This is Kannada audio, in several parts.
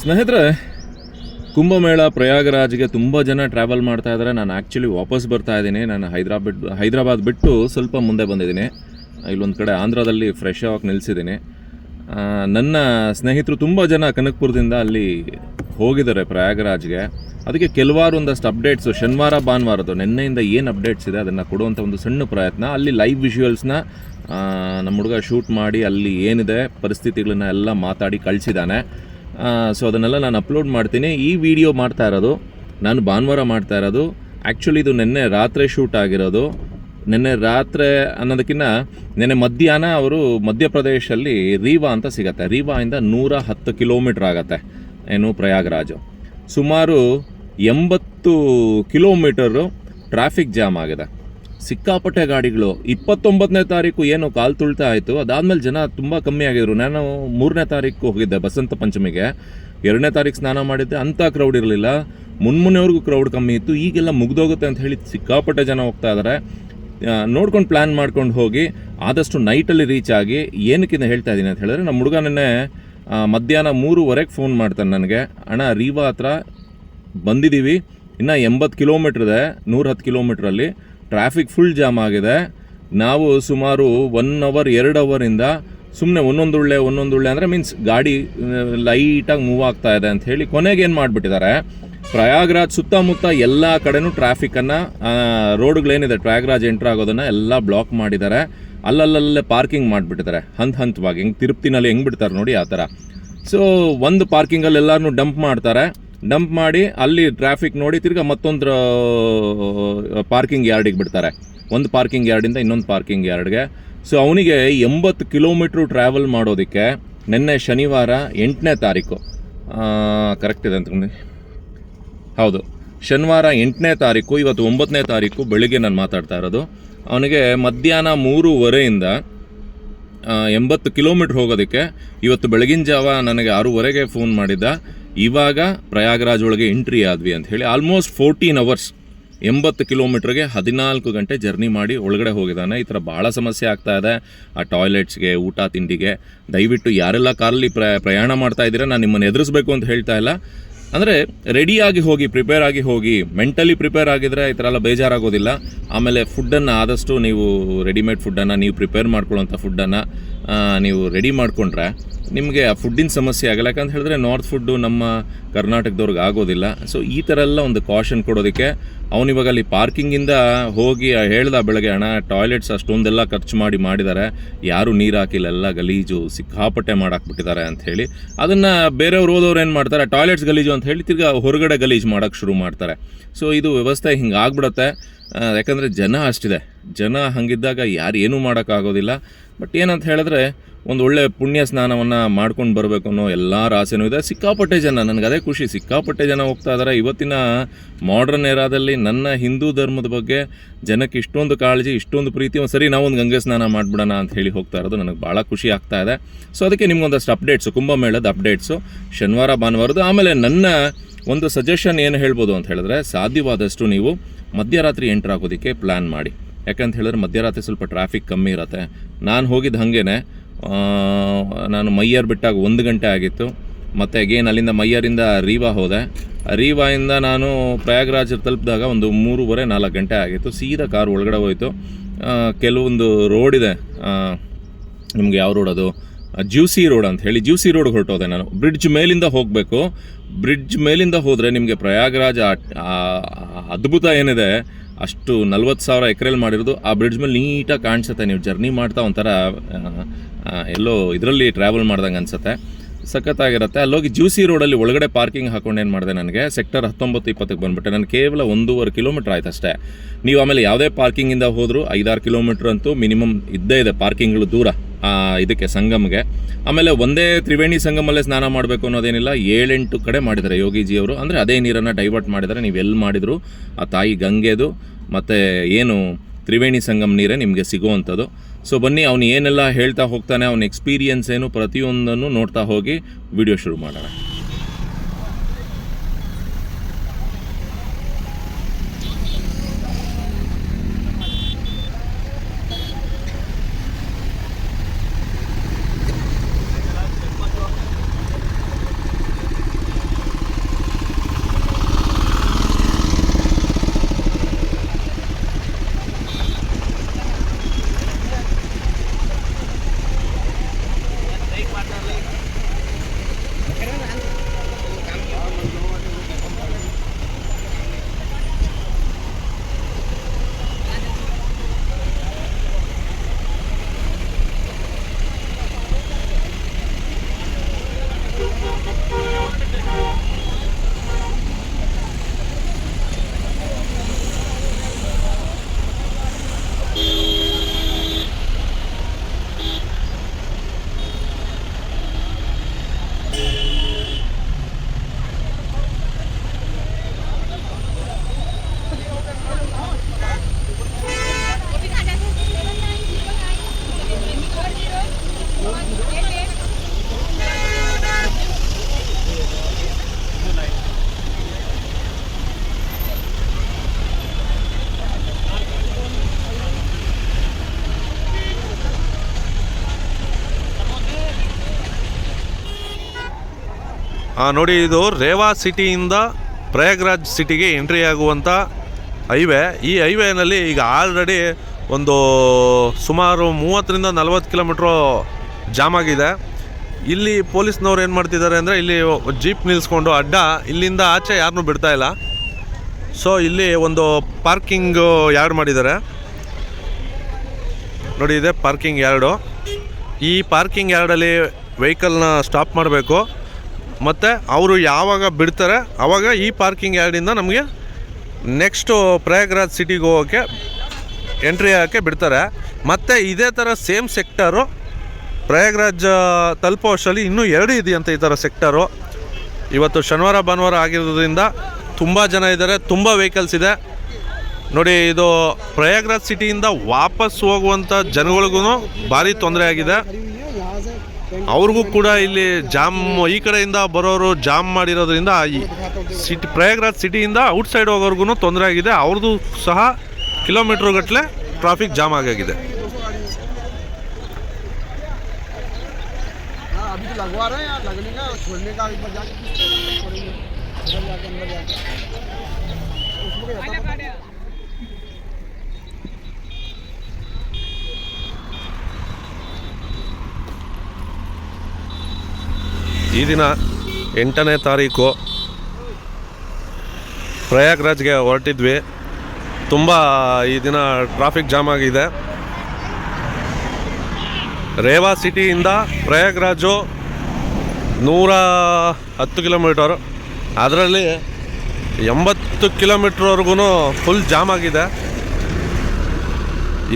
ಸ್ನೇಹಿತರೆ, ಕುಂಭಮೇಳ ಪ್ರಯಾಗರಾಜ್ಗೆ ತುಂಬ ಜನ ಟ್ರಾವೆಲ್ ಮಾಡ್ತಾ ಇದ್ದಾರೆ ನಾನು ಆ್ಯಕ್ಚುಲಿ ವಾಪಸ್ ಬರ್ತಾ ಇದ್ದೀನಿ. ನಾನು ಹೈದ್ರಾಬಾದ್ ಹೈದರಾಬಾದ್ ಬಿಟ್ಟು ಸ್ವಲ್ಪ ಮುಂದೆ ಬಂದಿದ್ದೀನಿ. ಇಲ್ಲೊಂದು ಕಡೆ ಆಂಧ್ರದಲ್ಲಿ ಫ್ರೆಶ್ ಆಗಿ ನಿಲ್ಲಿಸಿದ್ದೀನಿ ನನ್ನ ಸ್ನೇಹಿತರು ತುಂಬ ಜನ ಕನಕ್ಪುರದಿಂದ ಅಲ್ಲಿ ಹೋಗಿದ್ದಾರೆ ಪ್ರಯಾಗರಾಜ್ಗೆ. ಅದಕ್ಕೆ ಕೆಲವಾರು ಒಂದಷ್ಟು ಅಪ್ಡೇಟ್ಸು ಶನಿವಾರ, ಭಾನುವಾರದ್ದು. ನಿನ್ನೆಯಿಂದ ಏನು ಅಪ್ಡೇಟ್ಸ್ ಇದೆ ಅದನ್ನು ಕೊಡುವಂಥ ಒಂದು ಸಣ್ಣ ಪ್ರಯತ್ನ. ಅಲ್ಲಿ ಲೈವ್ ವಿಷುವಲ್ಸ್ನ ನಮ್ಮ ಹುಡುಗ ಶೂಟ್ ಮಾಡಿ ಅಲ್ಲಿ ಏನಿದೆ, ಪರಿಸ್ಥಿತಿಗಳನ್ನ ಎಲ್ಲ ಮಾತಾಡಿ ಕಳಿಸಿದ್ದಾನೆ. ಸೊ ಅದನ್ನೆಲ್ಲ ನಾನು ಅಪ್ಲೋಡ್ ಮಾಡ್ತೀನಿ. ಈ ವಿಡಿಯೋ ಮಾಡ್ತಾ ಇರೋದು, ನಾನು ಭಾನುವಾರ ಮಾಡ್ತಾ ಇರೋದು. ಆ್ಯಕ್ಚುಲಿ ಇದು ನಿನ್ನೆ ರಾತ್ರಿ ಶೂಟ್ ಆಗಿರೋದು. ನಿನ್ನೆ ರಾತ್ರಿ ಅನ್ನೋದಕ್ಕಿಂತ ನಿನ್ನೆ ಮಧ್ಯಾಹ್ನ ಅವರು ಮಧ್ಯಪ್ರದೇಶಲ್ಲಿ ರೀವಾ ಅಂತ ಸಿಗತ್ತೆ. ರೀವಾಯಿಂದ ನೂರ ಹತ್ತು ಕಿಲೋಮೀಟ್ರ್ ಆಗತ್ತೆ. ಏನು ಪ್ರಯಾಗರಾಜು. ಸುಮಾರು ಎಂಬತ್ತು ಕಿಲೋಮೀಟರು ಟ್ರಾಫಿಕ್ ಜಾಮ್ ಆಗಿದೆ. ಸಿಕ್ಕಾಪಟ್ಟೆ ಗಾಡಿಗಳು. ಇಪ್ಪತ್ತೊಂಬತ್ತನೇ ತಾರೀಕು ಏನು ಕಾಲು ತುಳ್ತಾ ಆಯಿತು. ಅದಾದಮೇಲೆ ಜನ ತುಂಬ ಕಮ್ಮಿ ಆಗಿದ್ರು. ನಾನು ಮೂರನೇ ತಾರೀಕು ಹೋಗಿದ್ದೆ ಬಸಂತ ಪಂಚಮಿಗೆ. ಎರಡನೇ ತಾರೀಕು ಸ್ನಾನ ಮಾಡಿದ್ದೆ. ಅಂಥ ಕ್ರೌಡ್ ಇರಲಿಲ್ಲ. ಮುನ್ಮುನೆವರೆಗೂ ಕ್ರೌಡ್ ಕಮ್ಮಿ ಇತ್ತು. ಈಗೆಲ್ಲ ಮುಗ್ದೋಗುತ್ತೆ ಅಂತ ಹೇಳಿ ಸಿಕ್ಕಾಪಟ್ಟೆ ಜನ ಹೋಗ್ತಾ ಇದ್ದಾರೆ ನೋಡ್ಕೊಂಡು ಪ್ಲ್ಯಾನ್ ಮಾಡ್ಕೊಂಡು ಹೋಗಿ ಆದಷ್ಟು ನೈಟಲ್ಲಿ ರೀಚ್ ಆಗಿ ಏನಕ್ಕಿಂತ ಹೇಳ್ತಾ ಇದ್ದೀನಿ ಅಂತ ಹೇಳಿದ್ರೆ ನಮ್ಮ ಹುಡುಗ ನೆನ್ನೆ ಆ, ಮಧ್ಯಾಹ್ನ ಮೂರುವರೆಗೆ ಫೋನ್ ಮಾಡ್ತಾನೆ ನನಗೆ. ಅಣ್ಣ ರೀವಾ ಹತ್ರ ಬಂದಿದ್ದೀವಿ. ಇನ್ನು ಎಂಬತ್ತು ಕಿಲೋಮೀಟ್ರ್ ಇದೆ. ನೂರ ಹತ್ತು ಕಿಲೋಮೀಟ್ರಲ್ಲಿ ಟ್ರಾಫಿಕ್ ಫುಲ್ ಜಾಮ್ ಆಗಿದೆ. ನಾವು ಸುಮಾರು ಒನ್ ಅವರ್ ಎರಡು ಅವರಿಂದ ಸುಮ್ಮನೆ ಒಂದೊಂದುಳ್ಳೆ ಒಂದೊಂದುಳ್ಳೆ ಅಂದರೆ ಮೀನ್ಸ್ ಗಾಡಿ ಲೈಟಾಗಿ ಮೂವ್ ಆಗ್ತಾ ಇದೆ ಅಂತ ಹೇಳಿ ಕೊನೆಗೆ ಏನು ಮಾಡಿಬಿಟ್ಟಿದ್ದಾರೆ? ಪ್ರಯಾಗ್ರಾಜ್ ಸುತ್ತಮುತ್ತ ಎಲ್ಲ ಕಡೆನೂ ಟ್ರಾಫಿಕನ್ನು ರೋಡ್ಗಳೇನಿದೆ ಪ್ರಯಾಗ್ರಾಜ್ ಎಂಟ್ರ್ ಆಗೋದನ್ನು ಎಲ್ಲ ಬ್ಲಾಕ್ ಮಾಡಿದ್ದಾರೆ. ಅಲ್ಲಲ್ಲಲ್ಲೇ ಪಾರ್ಕಿಂಗ್ ಮಾಡಿಬಿಟ್ಟಿದ್ದಾರೆ. ಹಂತ ಹಂತವಾಗಿ, ಹೆಂಗೆ ತಿರುಪ್ತಿನಲ್ಲಿ ಹೆಂಗೆ ಬಿಡ್ತಾರೆ ನೋಡಿ ಆ ಥರ. ಸೊ ಒಂದು ಪಾರ್ಕಿಂಗಲ್ಲಿ ಎಲ್ಲರನ್ನೂ ಡಂಪ್ ಮಾಡ್ತಾರೆ. ಡಂಪ್ ಮಾಡಿ ಅಲ್ಲಿ ಟ್ರಾಫಿಕ್ ನೋಡಿ ತಿರ್ಗಾ ಮತ್ತೊಂದು ಪಾರ್ಕಿಂಗ್ ಯಾರ್ಡಿಗೆ ಬಿಡ್ತಾರೆ. ಒಂದು ಪಾರ್ಕಿಂಗ್ ಯಾರ್ಡಿಂದ ಇನ್ನೊಂದು ಪಾರ್ಕಿಂಗ್ ಯಾರ್ಡ್ಗೆ ಸೊ ಅವನಿಗೆ ಎಂಬತ್ತು ಕಿಲೋಮೀಟ್ರ್ ಟ್ರಾವೆಲ್ ಮಾಡೋದಕ್ಕೆ ನಿನ್ನೆ ಶನಿವಾರ ಎಂಟನೇ ತಾರೀಕು. ಕರೆಕ್ಟ್ ಇದೆ ಅಂತ ಹೌದು. ಶನಿವಾರ ಎಂಟನೇ ತಾರೀಕು, ಇವತ್ತು ಒಂಬತ್ತನೇ ತಾರೀಕು ಬೆಳಿಗ್ಗೆ ನಾನು ಮಾತಾಡ್ತಾ ಇರೋದು. ಅವನಿಗೆ ಮಧ್ಯಾಹ್ನ ಮೂರುವರೆಯಿಂದ ಎಂಬತ್ತು ಕಿಲೋಮೀಟ್ರ್ ಹೋಗೋದಕ್ಕೆ ಇವತ್ತು ಬೆಳಗಿನ ಜಾವ ನನಗೆ ಆರೂವರೆಗೆ ಫೋನ್ ಮಾಡಿದ್ದ. ಇವಾಗ ಪ್ರಯಾಗರಾಜ್ ಒಳಗೆ ಎಂಟ್ರಿ ಆದ್ವಿ ಅಂತ ಹೇಳಿ ಆಲ್ಮೋಸ್ಟ್ ಫೋರ್ಟೀನ್ ಅವರ್ಸ್ ಎಂಬತ್ತು ಕಿಲೋಮೀಟ್ರಿಗೆ ಹದಿನಾಲ್ಕು ಗಂಟೆ ಜರ್ನಿ ಮಾಡಿ ಒಳಗಡೆ ಹೋಗಿದ್ದಾನೆ. ಈ ಥರ ಭಾಳ ಸಮಸ್ಯೆ ಆಗ್ತಾ ಇದೆ. ಆ ಟಾಯ್ಲೆಟ್ಸ್ಗೆ ಊಟ ತಿಂಡಿಗೆ. ದಯವಿಟ್ಟು ಯಾರೆಲ್ಲ ಕಾರಲ್ಲಿ ಪ್ರ, ಪ್ರಯಾಣ ಮಾಡ್ತಾ ಇದ್ದೀರಾ, ನಾನು ನಿಮ್ಮನ್ನು ಎದುರಿಸ್ಬೇಕು ಅಂತ ಹೇಳ್ತಾ ಇಲ್ಲ. ಅಂದರೆ ರೆಡಿಯಾಗಿ ಹೋಗಿ ಪ್ರಿಪೇರ್ ಆಗಿ ಹೋಗಿ ಮೆಂಟಲಿ ಪ್ರಿಪೇರ್ ಆಗಿದ್ರೆ ಈ ಥರ ಎಲ್ಲ ಬೇಜಾರಾಗೋದಿಲ್ಲ. ಆಮೇಲೆ ಫುಡ್ಡನ್ನು ಆದಷ್ಟು ನೀವು ರೆಡಿಮೇಡ್ ಫುಡ್ಡನ್ನು ನೀವು ಪ್ರಿಪೇರ್ ಮಾಡ್ಕೊಳ್ಳೋಂಥ ಫುಡ್ಡನ್ನು ನೀವು ರೆಡಿ ಮಾಡಿಕೊಂಡ್ರೆ ನಿಮಗೆ ಆ ಫುಡ್ಡಿನ ಸಮಸ್ಯೆ ಆಗಲ್ಲ. ಯಾಕಂತ ಹೇಳಿದ್ರೆ ನಾರ್ತ್ ಫುಡ್ಡು ನಮ್ಮ ಕರ್ನಾಟಕದವ್ರಿಗೆ ಆಗೋದಿಲ್ಲ. ಸೊ ಈ ಥರ ಎಲ್ಲ ಒಂದು ಕಾಷನ್ ಕೊಡೋದಕ್ಕೆ ಅವನಿವಾಗ ಅಲ್ಲಿ ಪಾರ್ಕಿಂಗಿಂದ ಹೋಗಿ ಹೇಳ್ದ ಬೆಳಗ್ಗೆ ಹಣ ಟಾಯ್ಲೆಟ್ಸ್ ಅಷ್ಟೊಂದೆಲ್ಲ ಖರ್ಚು ಮಾಡಿ ಮಾಡಿದ್ದಾರೆ ಯಾರು ನೀರು ಹಾಕಿಲ್ಲ, ಎಲ್ಲ ಗಲೀಜು, ಸಿಕ್ಕಾಪಟ್ಟೆ ಮಾಡಾಕ್ಬಿಟ್ಟಿದ್ದಾರೆ ಅಂತ ಹೇಳಿ. ಅದನ್ನು ಬೇರೆಯವ್ರು ಓದೋರು ಏನು ಮಾಡ್ತಾರೆ ಟಾಯ್ಲೆಟ್ಸ್ ಗಲೀಜು ಅಂತ ಹೇಳಿ ತಿರ್ಗಿ ಹೊರಗಡೆ ಗಲೀಜು ಮಾಡೋಕ್ಕೆ ಶುರು ಮಾಡ್ತಾರೆ. ಸೊ ಇದು ವ್ಯವಸ್ಥೆ ಹಿಂಗೆ ಆಗ್ಬಿಡತ್ತೆ. ಯಾಕಂದರೆ ಜನ ಅಷ್ಟಿದೆ. ಜನ ಹಾಗಿದ್ದಾಗ ಯಾರು ಏನೂ ಮಾಡೋಕ್ಕಾಗೋದಿಲ್ಲ ಬಟ್ ಏನಂತ ಹೇಳಿದ್ರೆ ಒಂದು ಒಳ್ಳೆ ಪುಣ್ಯ ಸ್ನಾನವನ್ನು ಮಾಡ್ಕೊಂಡು ಬರಬೇಕು ಅನ್ನೋ ಎಲ್ಲ ಆಸೆನೂ ಇದೆ. ಸಿಕ್ಕಾಪಟ್ಟೆ ಜನ, ನನಗೆ ಅದೇ ಖುಷಿ. ಸಿಕ್ಕಾಪಟ್ಟೆ ಜನ ಹೋಗ್ತಾ ಇದ್ದಾರೆ ಇವತ್ತಿನ ಮಾಡ್ರನ್ ಏರಾದಲ್ಲಿ ನನ್ನ ಹಿಂದೂ ಧರ್ಮದ ಬಗ್ಗೆ ಜನಕ್ಕೆ ಇಷ್ಟೊಂದು ಕಾಳಜಿ, ಇಷ್ಟೊಂದು ಪ್ರೀತಿ, ಒಂದು ಸರಿ ನಾವೊಂದು ಗಂಗೆ ಸ್ನಾನ ಮಾಡಿಬಿಡೋಣ ಅಂತ ಹೇಳಿ ಹೋಗ್ತಾ ಇರೋದು ನನಗೆ ಭಾಳ ಖುಷಿ ಆಗ್ತಾ ಇದೆ. ಸೊ ಅದಕ್ಕೆ ನಿಮ್ಗೊಂದಷ್ಟು ಅಪ್ಡೇಟ್ಸು ಕುಂಭಮೇಳದ ಅಪ್ಡೇಟ್ಸು ಶನಿವಾರ, ಭಾನುವಾರದ್ದು, ಆಮೇಲೆ ನನ್ನ ಒಂದು ಸಜೆಷನ್ ಏನು ಹೇಳ್ಬೋದು ಅಂತ ಹೇಳಿದ್ರೆ, ಸಾಧ್ಯವಾದಷ್ಟು ನೀವು ಮಧ್ಯರಾತ್ರಿ ಎಂಟ್ರಾಗೋದಕ್ಕೆ ಪ್ಲ್ಯಾನ್ ಮಾಡಿ. ಯಾಕಂತ ಹೇಳಿದ್ರೆ ಮಧ್ಯರಾತ್ರಿ ಸ್ವಲ್ಪ ಟ್ರಾಫಿಕ್ ಕಮ್ಮಿ ಇರುತ್ತೆ. ನಾನು ಹೋಗಿದ್ದು ಹಾಗೇನೆ. ನಾನು ಮೈಯರ್ ಬಿಟ್ಟಾಗ ಒಂದು ಗಂಟೆ ಆಗಿತ್ತು. ಮತ್ತು ಅಗೇನ್ ಅಲ್ಲಿಂದ ಮೈಯರಿಂದ ರೀವಾ ಹೋದೆ. ರೀವಾಯಿಂದ ನಾನು ಪ್ರಯಾಗ್ರಾಜ್ ತಲುಪಿದಾಗ ಒಂದು ಮೂರುವರೆ ನಾಲ್ಕು ಗಂಟೆ ಆಗಿತ್ತು. ಸೀದಾ ಕಾರ್ ಒಳಗಡೆ ಹೋಯಿತು. ಕೆಲವೊಂದು ರೋಡ್ ಇದೆ. ನಿಮ್ಗೆ ಯಾವ ರೋಡ್ ಅದು? ಜ್ಯೂಸಿ ರೋಡ್ ಅಂತ ಹೇಳಿ ಜ್ಯೂಸಿ ರೋಡ್ ಹೊರಟೋದೆ ನಾನು. ಬ್ರಿಡ್ಜ್ ಮೇಲಿಂದ ಹೋಗಬೇಕು. ಬ್ರಿಡ್ಜ್ ಮೇಲಿಂದ ಹೋದರೆ ನಿಮಗೆ ಪ್ರಯಾಗರಾಜ್ ಅದ್ಭುತ ಏನಿದೆ? ಅಷ್ಟು ನಲ್ವತ್ತು ಸಾವಿರ ಎಕರೆಲ್ಲಿ ಮಾಡಿರೋದು ಆ ಬ್ರಿಡ್ಜ್ ಮೇಲೆ ನೀಟಾಗಿ ಕಾಣಿಸುತ್ತೆ ನೀವು ಜರ್ನಿ ಮಾಡ್ತಾ ಒಂಥರ ಎಲ್ಲೋ ಇದರಲ್ಲಿ ಟ್ರಾವೆಲ್ ಮಾಡ್ದಂಗೆ ಅನಿಸುತ್ತೆ. ಸಖತ್ತಾಗಿರುತ್ತೆ. ಅಲ್ಲೋಗಿ ಜ್ಯೂಸಿ ರೋಡಲ್ಲಿ ಒಳಗಡೆ ಪಾರ್ಕಿಂಗ್ ಹಾಕೊಂಡು ಏನು ಮಾಡಿದೆ ನನಗೆ? ಸೆಕ್ಟರ್ ಹತ್ತೊಂಬತ್ತು ಇಪ್ಪತ್ತಕ್ಕೆ ಬಂದುಬಿಟ್ಟೆ. ನಾನು ಕೇವಲ ಒಂದೂವರೆ ಕಿಲೋಮೀಟ್ರ್ ಆಯ್ತು ಅಷ್ಟೇ ನೀವು ಆಮೇಲೆ ಯಾವುದೇ ಪಾರ್ಕಿಂಗಿಂದ ಹೋದರೂ ಐದಾರು ಕಿಲೋಮೀಟ್ರ್ ಅಂತೂ ಮಿನಿಮಮ್ ಇದ್ದೇ ಇದೆ ಪಾರ್ಕಿಂಗ್ಗಳು ದೂರ. ಇದಕ್ಕೆ ಸಂಗಮ್ಗೆ. ಆಮೇಲೆ ಒಂದೇ ತ್ರಿವೇಣಿ ಸಂಗಮಲ್ಲೇ ಸ್ನಾನ ಮಾಡಬೇಕು ಅನ್ನೋದೇನಿಲ್ಲ, ಏಳೆಂಟು ಕಡೆ ಮಾಡಿದ್ದಾರೆ ಯೋಗಿಜಿಯವರು. ಅಂದರೆ ಅದೇ ನೀರನ್ನು ಡೈವರ್ಟ್ ಮಾಡಿದ್ದಾರೆ, ನೀವು ಎಲ್ಲಿ ಮಾಡಿದ್ರು, ಆ ತಾಯಿ ಗಂಗೆದು, ಮತ್ತು ಏನು ತ್ರಿವೇಣಿ ಸಂಗಮ್ ನೀರೇ ನಿಮಗೆ ಸಿಗುವಂಥದ್ದು. ಸೊ ಬನ್ನಿ, ಅವನು ಏನೆಲ್ಲ ಹೇಳ್ತಾ ಹೋಗ್ತಾನೆ, ಅವನ ಎಕ್ಸ್ಪೀರಿಯನ್ಸ್ ಏನು, ಪ್ರತಿಯೊಂದನ್ನು ನೋಡ್ತಾ ಹೋಗಿ ವಿಡಿಯೋ ಶುರು ಮಾಡೋಣ ಆ, ನೋಡಿ, ಇದು ರೇವಾ ಸಿಟಿಯಿಂದ ಪ್ರಯಾಗ್ರಾಜ್ ಸಿಟಿಗೆ ಎಂಟ್ರಿ ಆಗುವಂಥ ಹೈವೇ. ಈ ಹೈವೇನಲ್ಲಿ ಈಗ ಆಲ್ರೆಡಿ ಒಂದು ಸುಮಾರು ಮೂವತ್ತರಿಂದ ನಲವತ್ತು ಕಿಲೋಮೀಟ್ರು ಜಾಮ್ ಆಗಿದೆ. ಇಲ್ಲಿ ಪೊಲೀಸ್ನವ್ರು ಏನು ಮಾಡ್ತಿದ್ದಾರೆ ಅಂದರೆ, ಇಲ್ಲಿ ಜೀಪ್ ನಿಲ್ಲಿಸ್ಕೊಂಡು ಅಡ್ಡ ಇಲ್ಲಿಂದ ಆಚೆ ಯಾರನ್ನೂ ಬಿಡ್ತಾ ಇಲ್ಲ. ಸೊ ಇಲ್ಲಿ ಒಂದು ಪಾರ್ಕಿಂಗ್ ಯಾರ್ಡ್ ಮಾಡಿದ್ದಾರೆ. ನೋಡಿ, ಇದೆ ಪಾರ್ಕಿಂಗ್ ಯಾರ್ಡು. ಈ ಪಾರ್ಕಿಂಗ್ ಯಾರ್ಡಲ್ಲಿ ವೆಹಿಕಲ್ನ ಸ್ಟಾಪ್ ಮಾಡಬೇಕು. ಮತ್ತು ಅವರು ಯಾವಾಗ ಬಿಡ್ತಾರೆ ಆವಾಗ ಈ ಪಾರ್ಕಿಂಗ್ ಯಾರ್ಡಿಂದ ನಮಗೆ ನೆಕ್ಸ್ಟು ಪ್ರಯಾಗ್ರಾಜ್ ಸಿಟಿಗೆ ಹೋಗೋಕ್ಕೆ ಎಂಟ್ರಿ ಆಗೋಕ್ಕೆ ಬಿಡ್ತಾರೆ. ಮತ್ತು ಇದೇ ಥರ ಸೇಮ್ ಸೆಕ್ಟರು ಪ್ರಯಾಗ್ರಾಜ್ ತಲುಪೋ ಅಷ್ಟರಲ್ಲಿ ಇನ್ನೂ ಎರಡು ಇದೆಯಂತೆ ಈ ಥರ ಸೆಕ್ಟರು ಇವತ್ತು ಶನಿವಾರ, ಭಾನುವಾರ ಆಗಿರೋದ್ರಿಂದ ತುಂಬ ಜನ ಇದ್ದಾರೆ, ತುಂಬ ವೆಹಿಕಲ್ಸ್ ಇದೆ. ನೋಡಿ, ಇದು ಪ್ರಯಾಗ್ರಾಜ್ ಸಿಟಿಯಿಂದ ವಾಪಸ್ ಹೋಗುವಂಥ ಜನಗಳಿಗೂ ಭಾರಿ ತೊಂದರೆ ಆಗಿದೆ. ಅವ್ರಿಗೂ ಕೂಡ ಇಲ್ಲಿ ಜಾಮ್, ಈ ಕಡೆಯಿಂದ ಬರೋರು ಜಾಮ್ ಮಾಡಿರೋದ್ರಿಂದ ಈ ಸಿಟಿ, ಪ್ರಯಾಗ್ರಾಜ್ ಸಿಟಿಯಿಂದ ಔಟ್ಸೈಡ್ ಹೋಗೋರ್ಗು ತೊಂದರೆ ಆಗಿದೆ. ಅವ್ರದ್ದು ಸಹ ಕಿಲೋಮೀಟ್ರ್ ಗಟ್ಟಲೆ ಟ್ರಾಫಿಕ್ ಜಾಮ್ ಆಗಾಗಿದೆ. ಈ ದಿನ ಎಂಟನೇ ತಾರೀಕು ಪ್ರಯಾಗ್ರಾಜ್ಗೆ ಹೊರಟಿದ್ವಿ. ತುಂಬ ಈ ದಿನ ಟ್ರಾಫಿಕ್ ಜಾಮ್ ಆಗಿದೆ. ರೇವಾ ಸಿಟಿಯಿಂದ ಪ್ರಯಾಗ್ರಾಜು ನೂರ ಹತ್ತು ಕಿಲೋಮೀಟರ್. ಅದರಲ್ಲಿ ಎಂಬತ್ತು ಕಿಲೋಮೀಟ್ರ್ವರೆಗೂ ಫುಲ್ ಜಾಮ್ ಆಗಿದೆ.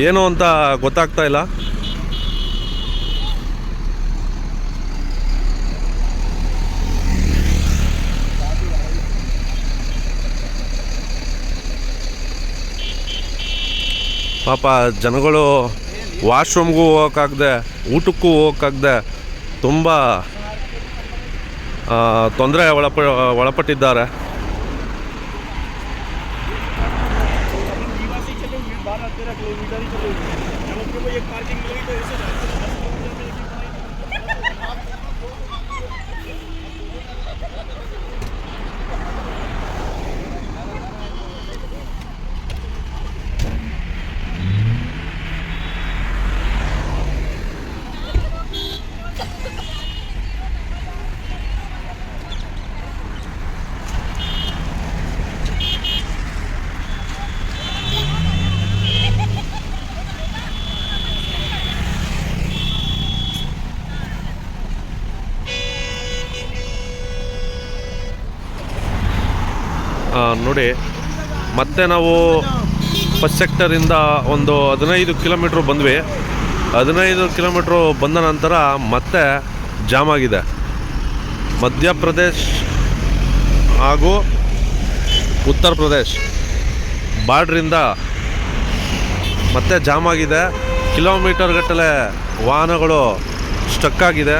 ಏನು ಅಂತ ಗೊತ್ತಾಗ್ತಾ ಇಲ್ಲ. ಪಾಪ ಜನಗಳು ವಾಶ್ರೂಮ್ಗೂ ಹೋಗೋಕ್ಕಾಗದೆ ಊಟಕ್ಕೂ ಹೋಗೋಕ್ಕಾಗದೆ ತುಂಬ ತೊಂದರೆ ಒಳಪ ಒಳಪಟ್ಟಿದ್ದಾರೆ. ನೋಡಿ, ಮತ್ತೆ ನಾವು ಫಸ್ಟ್ ಸೆಕ್ಟರಿಂದ ಒಂದು ಹದಿನೈದು ಕಿಲೋಮೀಟ್ರ್ ಬಂದ್ವಿ. ಹದಿನೈದು ಕಿಲೋಮೀಟ್ರು ಬಂದ ನಂತರ ಮತ್ತೆ ಜಾಮ್ ಆಗಿದೆ. ಮಧ್ಯಪ್ರದೇಶ್ ಹಾಗೂ ಉತ್ತರ ಪ್ರದೇಶ್ ಬಾರ್ಡ್ರಿಂದ ಮತ್ತೆ ಜಾಮ್ ಆಗಿದೆ. ಕಿಲೋಮೀಟರ್ ಗಟ್ಟಲೆ ವಾಹನಗಳು ಸ್ಟಕ್ ಆಗಿದೆ.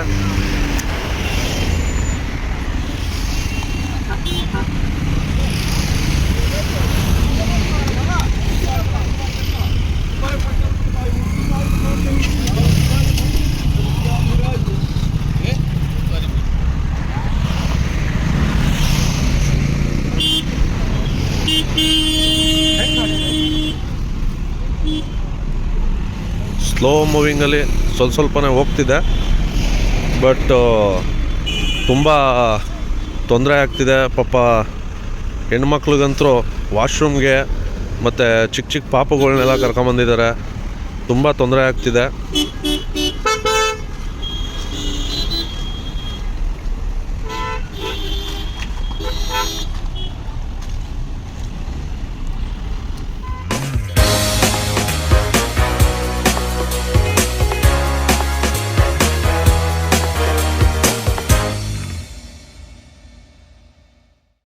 ಸ್ಲೋ ಮೂವಿಂಗಲ್ಲಿ ಸ್ವಲ್ಪ ಸ್ವಲ್ಪನೇ ಹೋಗ್ತಿದೆ. ಬಟ್ ತುಂಬ ತೊಂದರೆ ಆಗ್ತಿದೆ. ಪಾಪ ಹೆಣ್ಮಕ್ಳಿಗಂತೂ ವಾಶ್ರೂಮ್ಗೆ ಮತ್ತು ಚಿಕ್ಕ ಚಿಕ್ಕ ಪಾಪಗಳನ್ನೆಲ್ಲ ಕರ್ಕೊಂಬಂದಿದ್ದಾರೆ. ತುಂಬ ತೊಂದರೆ ಆಗ್ತಿದೆ.